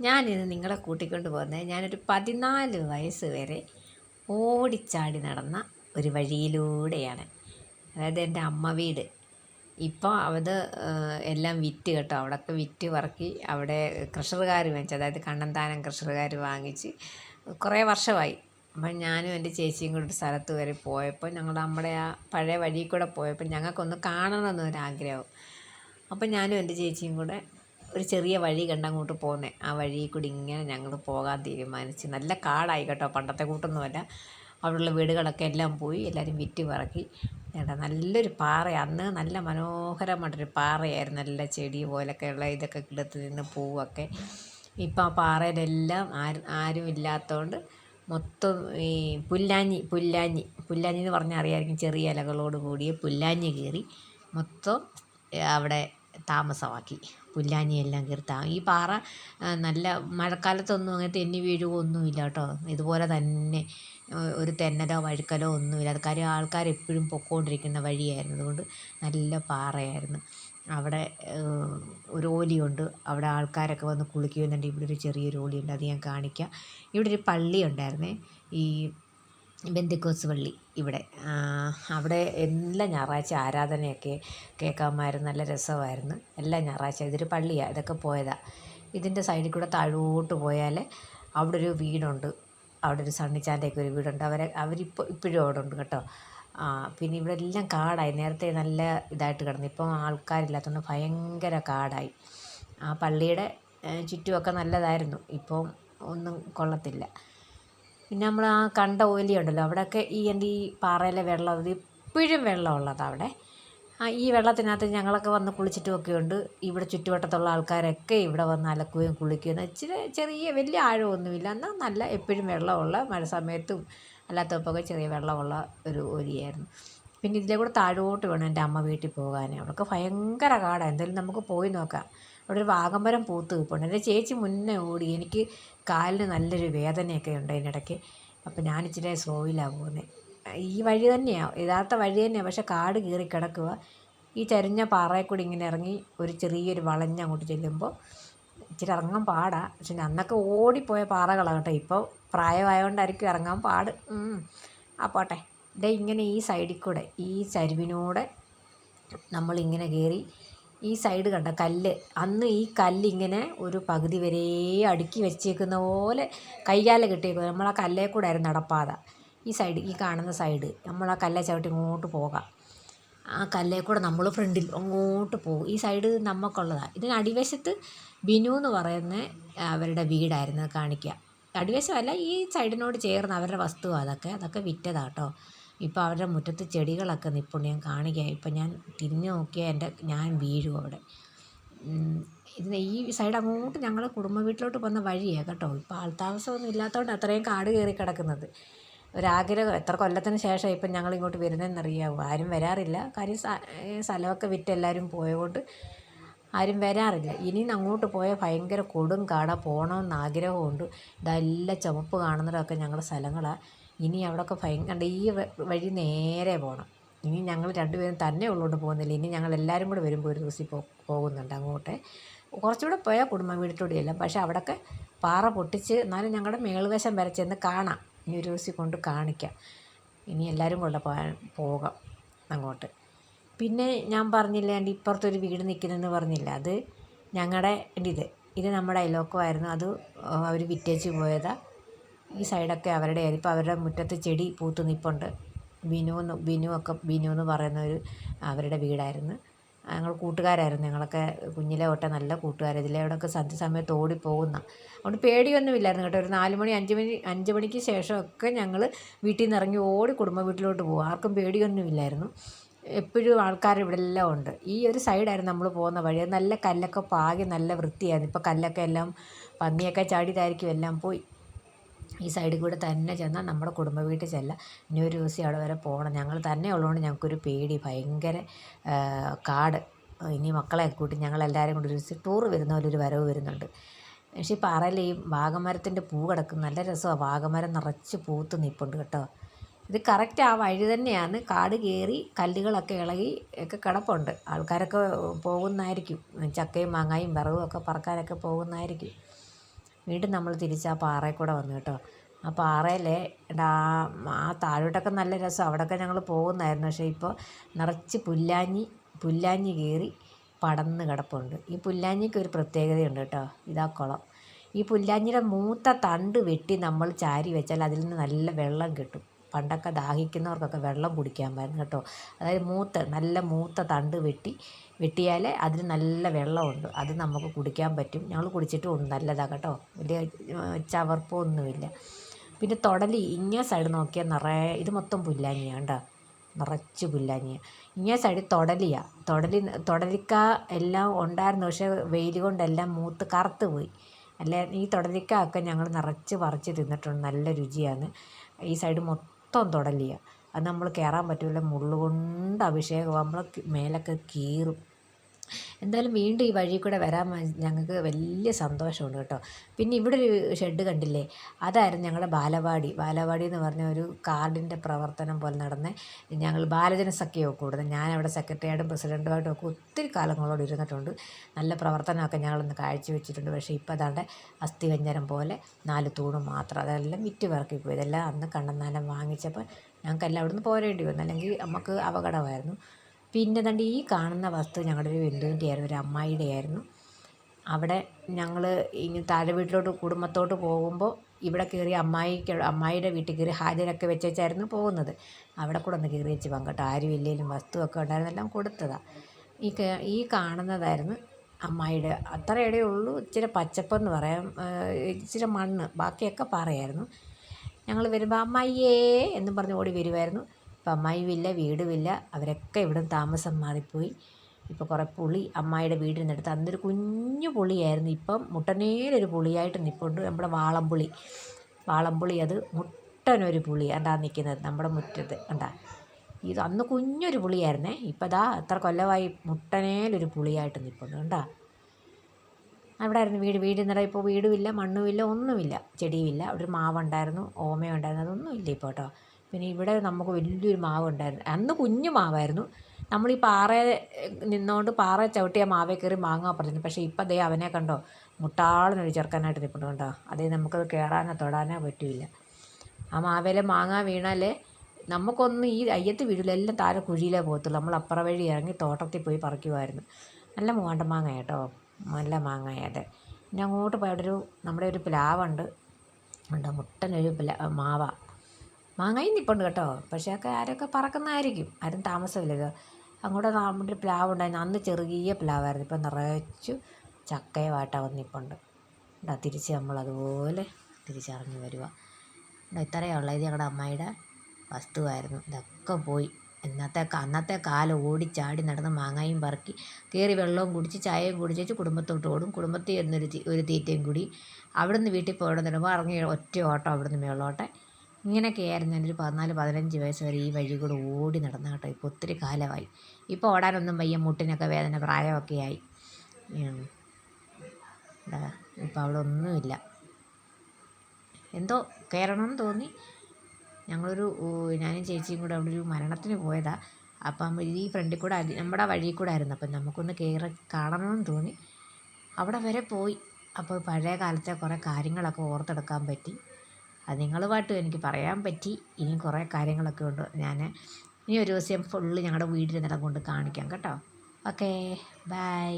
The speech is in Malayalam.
ഞാനിന്ന് നിങ്ങളെ കൂട്ടിക്കൊണ്ട് പോകുന്നത് ഞാനൊരു പതിനാല് വയസ്സ് വരെ ഓടിച്ചാടി നടന്ന ഒരു വഴിയിലൂടെയാണ്. അതായത് എന്റെ അമ്മ വീട്. ഇപ്പോൾ അത് എല്ലാം വിറ്റ് കേട്ടോ. അവിടെയൊക്കെ വിറ്റ് പറക്കി അവിടെ കൃഷറുകാർ വാങ്ങിച്ചു അതായത് കണ്ണന്താനം കൃഷറുകാർ വാങ്ങിച്ച് കുറേ വർഷമായി. അപ്പം ഞാനും എന്റെ ചേച്ചിയും കൂടെ ഒരു സ്ഥലത്ത് വരെ പോയപ്പോൾ ഞങ്ങൾ നമ്മുടെ ആ പഴയ വഴിയിൽ കൂടെ പോയപ്പോൾ ഞങ്ങൾക്കൊന്ന് കാണണമെന്നൊരാഗ്രഹം അപ്പം ഞാനും എന്റെ ചേച്ചിയും കൂടെ ഒരു ചെറിയ വഴി കണ്ടങ്ങോട്ട് പോകുന്നത് ആ വഴിയിൽ കൂടി ഇങ്ങനെ ഞങ്ങൾ പോകാൻ തീരുമാനിച്ച്. നല്ല കാടായി കേട്ടോ പണ്ടത്തെ കൂട്ടൊന്നുമല്ല. അവിടെയുള്ള വീടുകളൊക്കെ എല്ലാം പോയി എല്ലാവരും വിറ്റ് പറക്കി. ഏട്ടാ നല്ലൊരു പാറ. അന്ന് നല്ല മനോഹരമായിട്ടൊരു പാറയായിരുന്നു. നല്ല ചെടി പോലൊക്കെയുള്ള ഇതൊക്കെ കിടത്ത് നിന്ന് പൂവൊക്കെ. ഇപ്പം ആ പാറയിലെല്ലാം ആരും ആരും ഇല്ലാത്തതുകൊണ്ട് മൊത്തം ഈ പുല്ലാഞ്ഞി പുല്ലാഞ്ഞി. പുല്ലാഞ്ഞി എന്ന് പറഞ്ഞാൽ അറിയാമായിരിക്കും. ചെറിയ ഇലകളോട് കൂടിയ പുല്ലാഞ്ഞി കയറി മൊത്തം അവിടെ താമസമാക്കി. പുല്ലാനിയെല്ലാം കയറി താ ഈ പാറ നല്ല മഴക്കാലത്തൊന്നും അങ്ങനെ തെന്നി വീഴുകയോ ഒന്നുമില്ല കേട്ടോ. ഇതുപോലെ തന്നെ ഒരു തെന്നലോ വഴുക്കലോ ഒന്നുമില്ല. അത് കാര്യം ആൾക്കാർ എപ്പോഴും പൊക്കോണ്ടിരിക്കുന്ന വഴിയായിരുന്നു. അതുകൊണ്ട് നല്ല പാറയായിരുന്നു. അവിടെ ഒരു ഓലിയുണ്ട്. അവിടെ ആൾക്കാരൊക്കെ വന്ന് കുളിക്കുന്നുണ്ട് ഇവിടെ ഒരു ചെറിയൊരു ഓലിയുണ്ട്. അത് ഞാൻ കാണിക്കാം. ഇവിടെ ഒരു പള്ളി ഉണ്ടായിരുന്നേ ഈ ബെന്തിക്കോസ് പള്ളി ഇവിടെ അവിടെ എല്ലാ ഞായറാഴ്ച ആരാധനയൊക്കെ കേൾക്കാമായിരുന്നു നല്ല രസമായിരുന്നു. എല്ലാ ഞായറാഴ്ച ഇതൊരു പള്ളിയാണ് ഇതൊക്കെ പോയതാണ് ഇതിന്റെ സൈഡിൽ കൂടെ താഴോട്ട് പോയാൽ അവിടെ ഒരു വീടുണ്ട്. അവിടെ ഒരു സണ്ണിച്ചാന്റെയൊക്കെ ഒരു വീടുണ്ട്. അവരെ അവരിപ്പോൾ ഇപ്പോഴും അവിടെ ഉണ്ട് കേട്ടോ. പിന്നെ ഇവിടെ എല്ലാം കാടായി. നേരത്തെ നല്ല ഇതായിട്ട് കിടന്നു. ഇപ്പം ആൾക്കാരില്ലാത്തതുകൊണ്ട് ഭയങ്കര കാടായി. ആ പള്ളിയുടെ ചുറ്റുമൊക്കെ നല്ലതായിരുന്നു. ഇപ്പം ഒന്നും കൊള്ളത്തില്ല. പിന്നെ നമ്മൾ ആ കണ്ട ഓലി ഉണ്ടല്ലോ അവിടെയൊക്കെ ഈ എന്റെ ഈ പാറയിലെ വെള്ളം അത് ഇപ്പോഴും വെള്ളമുള്ളതാണ് അവിടെ. ആ ഈ വെള്ളത്തിനകത്ത് ഞങ്ങളൊക്കെ വന്ന് കുളിച്ചിട്ടുമൊക്കെ ഉണ്ട്. ഇവിടെ ചുറ്റുവട്ടത്തുള്ള ആൾക്കാരൊക്കെ ഇവിടെ വന്ന് അലക്കുകയും കുളിക്കുകയും ഇച്ചിരി ചെറിയ വലിയ ആഴമൊന്നുമില്ല. എന്നാൽ നല്ല എപ്പോഴും വെള്ളമുള്ള മഴ സമയത്തും അല്ലാത്തപ്പോഴൊക്കെ ചെറിയ വെള്ളമുള്ള ഒരു ഓലിയായിരുന്നു പിന്നെ ഇതിലെ കൂടെ താഴോട്ട് വേണം എന്റെ അമ്മ വീട്ടിൽ പോകാൻ. അവിടെയൊക്കെ ഭയങ്കര കാടാണ് എന്തായാലും നമുക്ക് പോയി നോക്കാം. അവിടെ ഒരു വാഗമ്പരം പൂത്ത് നിൽപ്പുണ്ട് എന്റെ ചേച്ചി മുന്നേ ഓടി. എനിക്ക് കാലിന് നല്ലൊരു വേദനയൊക്കെ ഉണ്ട് അതിനിടയ്ക്ക് അപ്പോൾ ഞാൻ ഇച്ചിരി സ്ലോയിലാണ് പോകുന്നത് ഈ വഴി തന്നെയാണ് യഥാർത്ഥ വഴി തന്നെയാണ് പക്ഷേ കാട് കീറി കിടക്കുക. ഈ ചരിഞ്ഞ പാറയിൽ കൂടി ഇങ്ങനെ ഇറങ്ങി ഒരു ചെറിയൊരു വളഞ്ഞ് അങ്ങോട്ട് ചെല്ലുമ്പോൾ ഇച്ചിരി ഇറങ്ങാൻ പാടാ. പക്ഷെ അന്നൊക്കെ ഓടിപ്പോയ പാറകളാണ് കേട്ടോ. ഇപ്പോൾ പ്രായമായതുകൊണ്ടായിരിക്കും ഇറങ്ങാൻ പാട്. ആ പോട്ടെ. ഇതേ ഇങ്ങനെ ഈ സൈഡിൽ കൂടെ ഈ ചരിവിനൂടെ നമ്മളിങ്ങനെ കയറി ഈ സൈഡ് കണ്ട കല്ല്. അന്ന് ഈ കല്ലിങ്ങനെ ഒരു പകുതി വരെ അടുക്കി വെച്ചേക്കുന്ന പോലെ കൈകാല കിട്ടിയേക്കും നമ്മൾ ആ കല്ലേ കൂടെ ആയിരുന്നു നടപ്പാത. ഈ സൈഡ് ഈ കാണുന്ന സൈഡ്. നമ്മൾ ആ കല്ലെ ചവിട്ടി ഇങ്ങോട്ട് പോകാം. ആ കല്ലേ കൂടെ നമ്മൾ ഫ്രണ്ടിൽ അങ്ങോട്ട് പോകും. ഈ സൈഡ് നമുക്കുള്ളതാണ് ഇതിന് അടിവശത്ത് ബിനു എന്ന് പറയുന്ന അവരുടെ വീടായിരുന്നു. കാണിക്കുക അടിവശമല്ല ഈ സൈഡിനോട് ചേർന്ന് അവരുടെ വസ്തു അതൊക്കെ. അതൊക്കെ വിറ്റതാട്ടോ. ഇപ്പോൾ അവരുടെ മുറ്റത്ത് ചെടികളൊക്കെ നിൽപ്പുണ്ട് ഞാൻ കാണിക്കാം. ഇപ്പം ഞാൻ തിരിഞ്ഞു നോക്കിയാൽ എന്റെ ഞാൻ വീഴും അവിടെ. ഇതിന് ഈ സൈഡ് അങ്ങോട്ട് ഞങ്ങൾ കുടുംബ വീട്ടിലോട്ട് പോകുന്ന വഴിയാണ് കേട്ടോ. ഇപ്പോൾ ആൾത്താമസമൊന്നും ഇല്ലാത്തതുകൊണ്ട് അത്രയും കാട് കയറി കിടക്കുന്നത്. ഒരാഗ്രഹം. എത്ര കൊല്ലത്തിന് ശേഷം ഇപ്പം ഞങ്ങൾ ഇങ്ങോട്ട് വരുന്നതെന്നറിയാമോ ആരും വരാറില്ല. കാര്യം സ്ഥലമൊക്കെ വിറ്റ് എല്ലാവരും പോയതുകൊണ്ട് ആരും വരാറില്ല. ഇനി അങ്ങോട്ട് പോയാൽ ഭയങ്കര കൊടും കാടാ. പോകണമെന്ന് ആഗ്രഹമുണ്ട്. ഇതെല്ലാം ചുമപ്പ് കാണുന്നതൊക്കെ ഞങ്ങളുടെ സ്ഥലങ്ങളാണ് ഇനി അവിടെയൊക്കെ ഭയങ്കര ഈ വഴി നേരെ പോകണം ഇനി ഞങ്ങൾ രണ്ടുപേരും തന്നെ ഉള്ളോട്ട് പോകുന്നില്ല. ഇനി ഞങ്ങൾ എല്ലാവരും കൂടെ വരുമ്പോൾ ഒരു ദിവസം പോ പോകുന്നുണ്ട് അങ്ങോട്ട്. കുറച്ചുകൂടെ പോയാൽ കുടുംബ വീട്ടിലൂടെയല്ല പക്ഷേ അവിടെയൊക്കെ പാറ പൊട്ടിച്ച് എന്നാലും ഞങ്ങളുടെ മേൽവശം വരെ ചെന്ന് കാണാം. ഇനി ഒരു ദിവസം കൊണ്ട് കാണിക്കാം. ഇനി എല്ലാവരും കൊണ്ട് പോകാൻ പോകാം അങ്ങോട്ട്. പിന്നെ ഞാൻ പറഞ്ഞില്ല എന്റെ ഇപ്പുറത്തൊരു വീട് നിൽക്കുന്നതെന്ന് പറഞ്ഞില്ല. അത് ഞങ്ങളുടെ ഇത്. ഇത് നമ്മുടെ അയലോക്കമായിരുന്നു അത് അവർ വിറ്റേച്ച് പോയതാണ് ഈ സൈഡൊക്കെ അവരുടെ ഇപ്പോൾ അവരുടെ മുറ്റത്ത് ചെടി പൂത്ത് നിൽപ്പുണ്ട് ബിനു എന്ന് ബിനു ഒക്കെ ബിനു എന്ന് പറയുന്ന ഒരു അവരുടെ വീടായിരുന്നു. ഞങ്ങൾ കൂട്ടുകാരായിരുന്നു. ഞങ്ങളൊക്കെ കുഞ്ഞിലെ തൊട്ടേ നല്ല കൂട്ടുകാർ ഇതിലൂടെയൊക്കെ സന്ധ്യസമയത്ത് ഓടിപ്പോകുന്ന. അതുകൊണ്ട് പേടിയൊന്നുമില്ലായിരുന്നു കേട്ടോ. ഒരു നാല് മണി അഞ്ച് മണി അഞ്ച് മണിക്ക് ശേഷമൊക്കെ ഞങ്ങൾ വീട്ടിൽ നിന്ന് ഇറങ്ങി ഓടി കുടുംബ വീട്ടിലോട്ട് പോകും ആർക്കും പേടിയൊന്നുമില്ലായിരുന്നു. എപ്പോഴും ആൾക്കാർ ഇവിടെ എല്ലാം ഉണ്ട്. ഈ ഒരു സൈഡായിരുന്നു നമ്മൾ പോകുന്ന വഴി. നല്ല കല്ലൊക്കെ പാകി നല്ല വൃത്തിയായിരുന്നു. ഇപ്പോൾ കല്ലൊക്കെ എല്ലാം പന്നിയൊക്കെ ചാടിയതായിരിക്കും എല്ലാം പോയി. ഈ സൈഡിൽ കൂടെ തന്നെ ചെന്നാൽ നമ്മുടെ കുടുംബ വീട്ടിൽ ചെല്ലാം. ഇനി ഒരു ദിവസം അവിടെ വരെ പോകണം. ഞങ്ങൾ തന്നെ ഉള്ളതുകൊണ്ട് ഞങ്ങൾക്കൊരു പേടി ഭയങ്കര കാട്. ഇനി മക്കളെ കൂട്ടി ഞങ്ങളെല്ലാവരും കൂടി ഒരു ടൂർ വരുന്ന പോലെ ഒരു വരവ് വരുന്നുണ്ട്. പക്ഷേ ഈ പാറയിൽ ഈ വാഗമരത്തിന്റെ പൂ കിടക്കും നല്ല രസമാണ് വാഗമരം നിറച്ച് പൂത്ത് നിൽപ്പുണ്ട് കേട്ടോ. ഇത് കറക്റ്റ് ആ വഴി തന്നെയാണ്. കാട് കയറി കല്ലുകളൊക്കെ ഇളകി ഒക്കെ കിടപ്പുണ്ട്. ആൾക്കാരൊക്കെ പോകുന്നതായിരിക്കും. ചക്കയും മാങ്ങായും വിറകും ഒക്കെ പറക്കാനൊക്കെ പോകുന്നതായിരിക്കും. വീണ്ടും നമ്മൾ തിരിച്ച് ആ പാറയിൽ കൂടെ വന്നു കേട്ടോ. ആ പാറയിലെ ഡാ ആ താഴോട്ടൊക്കെ നല്ല രസം. അവിടെയൊക്കെ ഞങ്ങൾ പോകുന്നായിരുന്നു. പക്ഷേ ഇപ്പോൾ നിറച്ച് പുല്ലാഞ്ഞി പുല്ലാഞ്ഞി കയറി പടന്ന് കിടപ്പുണ്ട്. ഈ പുല്ലാഞ്ഞിക്ക് ഒരു പ്രത്യേകതയുണ്ട് കേട്ടോ. ഇതാ കുളം. ഈ പുല്ലാഞ്ഞിയുടെ മൂത്ത തണ്ട് വെട്ടി നമ്മൾ ചാരി വെച്ചാൽ അതിൽ നിന്ന് നല്ല വെള്ളം കിട്ടും. പണ്ടൊക്കെ ദാഹിക്കുന്നവർക്കൊക്കെ വെള്ളം കുടിക്കാൻ പറ്റും കേട്ടോ. അതായത് മൂത്ത നല്ല മൂത്ത തണ്ട് വെട്ടി വെട്ടിയാൽ അതിന് നല്ല വെള്ളമുണ്ട്. അത് നമുക്ക് കുടിക്കാൻ പറ്റും. ഞങ്ങൾ കുടിച്ചിട്ടും നല്ലതാണ് കേട്ടോ. വലിയ ചവർപ്പൊന്നുമില്ല. പിന്നെ തുടലി ഇങ്ങേ സൈഡ് നോക്കിയാൽ നിറയെ ഇത് മൊത്തം പുല്ലാഞ്ഞിയാണ് കേട്ടോ നിറച്ച് പുല്ലാഞ്ഞിയാണ് ഇങ്ങേ സൈഡ് തുടലിയാണ് തുടലി തുടലിക്ക എല്ലാം ഉണ്ടായിരുന്നു. പക്ഷേ വെയിൽ കൊണ്ടെല്ലാം മൂത്ത് കറുത്ത് പോയി. അല്ലേ? ഈ തുടലിക്ക ഒക്കെ ഞങ്ങൾ നിറച്ച് പറിച്ച് തിന്നിട്ടുണ്ട്. നല്ല രുചിയാണ്. ഈ സൈഡ് മൊത്തം തൊടലിയാണ് അത് നമ്മൾ കയറാൻ പറ്റില്ല മുള്ളുകൊണ്ട് അഭിഷേകം നമ്മൾ മേലൊക്കെ കീറും. എന്തായാലും വീണ്ടും ഈ വഴി കൂടെ വരാൻ ഞങ്ങൾക്ക് വലിയ സന്തോഷമുണ്ട് കേട്ടോ. പിന്നെ ഇവിടെ ഒരു ഷെഡ് കണ്ടില്ലേ? അതായിരുന്നു ഞങ്ങളുടെ ബാലവാടി. ബാലവാടി എന്ന് പറഞ്ഞ ഒരു കാർഡിന്റെ പ്രവർത്തനം പോലെ നടന്ന ഞങ്ങൾ ബാലജന സഖ്യമൊക്കെ കൂടുന്നത് ഞാൻ അവിടെ സെക്രട്ടറിയായിട്ടും പ്രസിഡന്റുമായിട്ടും ഒക്കെ ഒത്തിരി കാലങ്ങളോട് ഇരുന്നിട്ടുണ്ട്. നല്ല പ്രവർത്തനമൊക്കെ ഞങ്ങളൊന്ന് കാഴ്ചവെച്ചിട്ടുണ്ട്. പക്ഷേ ഇപ്പോൾ അതാണ്ട് അസ്ഥിവഞ്ചനം പോലെ നാല് തൂണും മാത്രം അതെല്ലാം വിറ്റ് പെറുക്കി പോയി. ഇതെല്ലാം അന്ന് കണ്ണന്താനം വാങ്ങിച്ചപ്പോൾ ഞങ്ങൾക്കെല്ലാം അവിടെ നിന്ന് പോരേണ്ടി വന്നു. അല്ലെങ്കിൽ നമുക്ക് അപകടമായിരുന്നു. പിന്നെ തണ്ട് ഈ കാണുന്ന വസ്തു ഞങ്ങളുടെ ഒരു ബന്ധുവിന്റെ ആയിരുന്നു ഒരു അമ്മായിയുടെ ആയിരുന്നു അവിടെ ഞങ്ങൾ ഇങ്ങനെ താഴെ വീട്ടിലോട്ട് കുടുംബത്തോട്ട് പോകുമ്പോൾ ഇവിടെ കയറി അമ്മായിക്ക് അമ്മായിയുടെ വീട്ടിൽ കയറി ഹാജരൊക്കെ വെച്ചായിരുന്നു പോകുന്നത്. അവിടെ കൂടെ ഒന്ന് കയറി വെച്ച് പങ്കെട്ടോ. ആരും ഇല്ലെങ്കിലും വസ്തുവൊക്കെ ഉണ്ടായിരുന്നെല്ലാം കൊടുത്തതാണ് ഈ ഈ കാണുന്നതായിരുന്നു അമ്മായിയുടെ. അത്ര ഇടയേ ഉള്ളൂ ഇച്ചിരി പച്ചപ്പെന്ന് പറയാം ഇച്ചിരി മണ്ണ് ബാക്കിയൊക്കെ പറയായിരുന്നു. ഞങ്ങൾ വരുമ്പോൾ അമ്മായിയേ എന്നും പറഞ്ഞ് ഓടി വരുമായിരുന്നു ഇപ്പം അമ്മായിയുമില്ല വീടുമില്ല അവരൊക്കെ ഇവിടെ താമസം മാറിപ്പോയി. ഇപ്പോൾ കുറേ പുളി അമ്മായിയുടെ വീടിനടുത്ത് അന്നൊരു കുഞ്ഞു പുളിയായിരുന്നു. ഇപ്പം മുട്ടനേലൊരു പുളിയായിട്ട് നിൽപ്പുണ്ട് നമ്മുടെ വാളംപുളി. വാളംപുളി അത് മുട്ടനൊരു പുളി അതാ നിൽക്കുന്നത് നമ്മുടെ മുറ്റത്ത്. കണ്ടാ? ഇത് അന്ന് കുഞ്ഞൊരു പുളിയായിരുന്നേ. ഇപ്പം ദാ അത്ര കൊല്ലമായി മുട്ടനേലൊരു പുളിയായിട്ട് നിൽപ്പുണ്ട് കണ്ടാ? അവിടെ ആയിരുന്നു വീട് വീടിന്നിട ഇപ്പോൾ വീടുമില്ല മണ്ണുമില്ല ഒന്നുമില്ല ചെടിയുമില്ല അവിടെ ഒരു മാവുണ്ടായിരുന്നു ഓമയുണ്ടായിരുന്നു. അതൊന്നും ഇല്ല ഇപ്പോൾ കേട്ടോ. പിന്നെ ഇവിടെ നമുക്ക് വലിയൊരു മാവ് ഉണ്ടായിരുന്നു. അന്ന് കുഞ്ഞു മാവായിരുന്നു. നമ്മൾ ഈ പാറ നിന്നുകൊണ്ട് പാറ ചവിട്ടിയ മാവേ കയറി മാങ്ങ പറഞ്ഞിരുന്നു. പക്ഷേ ഇപ്പം ദേ അവനെ കണ്ടോ? മുട്ടാളെന്നൊരു ചെറുക്കനായിട്ട് നിൽപ്പുണ്ട് കണ്ടോ? അതേ നമുക്കത് കയറാനോ തൊടാനോ പറ്റില്ല. ആ മാവേലെ മാങ്ങ വീണാലേ നമുക്കൊന്നും ഈ അയ്യത്ത് വീടില്ല. എല്ലാം താഴെ കുഴിയിലേ പോകത്തുള്ളൂ. നമ്മൾ അപ്പുറ വഴി ഇറങ്ങി തോട്ടത്തിൽ പോയി പറിക്കുമായിരുന്നു. നല്ല മൂവാണ്ട മാങ്ങ കേട്ടോ. നല്ല മാങ്ങ അതെ പിന്നെ അങ്ങോട്ട് പോയൊരു നമ്മുടെ ഒരു പ്ലാവുണ്ട്. ഉണ്ട് മുട്ടനൊരു പ്ലാ മാവ. മാങ്ങയും നിൽപ്പുണ്ട് കേട്ടോ. പക്ഷേ ഒക്കെ ആരൊക്കെ പറക്കുന്നതായിരിക്കും. ആരും താമസമില്ല. ഇത് അങ്ങോട്ട് നമ്മുടെ പ്ലാവ് ഉണ്ടായിരുന്നു. അന്ന് ചെറിയ പ്ലാവായിരുന്നു. ഇപ്പം നിറച്ചു ചക്കയുമായിട്ട് വന്നിപ്പുണ്ട് ഉണ്ടാ തിരിച്ച് നമ്മളതുപോലെ തിരിച്ചറിഞ്ഞ് വരിക ഇത്രയേ ഉള്ളത് ഇത് ഞങ്ങളുടെ അമ്മായിയുടെ വസ്തുവായിരുന്നു. ഇതൊക്കെ പോയി. ഇന്നത്തെ അന്നത്തെ കാലം ഓടിച്ചാടി നടന്ന് മാങ്ങയും പറക്കി കയറി വെള്ളവും കുടിച്ച് ചായയും കുടിച്ചേച്ച് കുടുംബത്തോട്ട് ഓടും. കുടുംബത്തിൽ ഒരു തീറ്റയും കൂടി അവിടുന്ന് വീട്ടിൽ തരുമ്പോൾ ഇറങ്ങി ഒറ്റ ഓട്ടം അവിടുന്ന് മേളോട്ടെ. ഇങ്ങനെയൊക്കെയായിരുന്നു ഒരു പതിനാല് പതിനഞ്ച് വയസ്സ് വരെ ഈ വഴി കൂടെ ഓടി നടന്ന കേട്ടോ. ഇപ്പോൾ ഒത്തിരി കാലമായി. ഇപ്പോൾ ഓടാനൊന്നും വയ്യ മുട്ടിനൊക്കെ വേദന പ്രായമൊക്കെ ആയി. ഇപ്പോൾ അവിടെ ഒന്നുമില്ല. എന്തോ കയറണമെന്ന് തോന്നി. ഞങ്ങളൊരു ഞാനും ചേച്ചിയും കൂടെ അവിടെ ഒരു മരണത്തിന് പോയതാണ് അപ്പം ഈ ഫ്രണ്ടിൽ കൂടെ നമ്മുടെ വഴി കൂടെ ആയിരുന്നു. അപ്പം നമുക്കൊന്ന് കയറി കാണണമെന്ന് തോന്നി. അവിടെ വരെ പോയി. അപ്പോൾ പഴയ കാലത്തെ കുറേ കാര്യങ്ങളൊക്കെ ഓർത്തെടുക്കാൻ പറ്റി. അത് നിങ്ങളുമായിട്ടും എനിക്ക് പറയാൻ പറ്റി. ഇനിയും കുറേ കാര്യങ്ങളൊക്കെ ഉണ്ട്. ഞാൻ ഇനി ഒരു ദിവസം ഫുള്ള് ഞങ്ങളുടെ വീടിന്റെ നിലം കൊണ്ട് കാണിക്കാം കേട്ടോ. Okay bye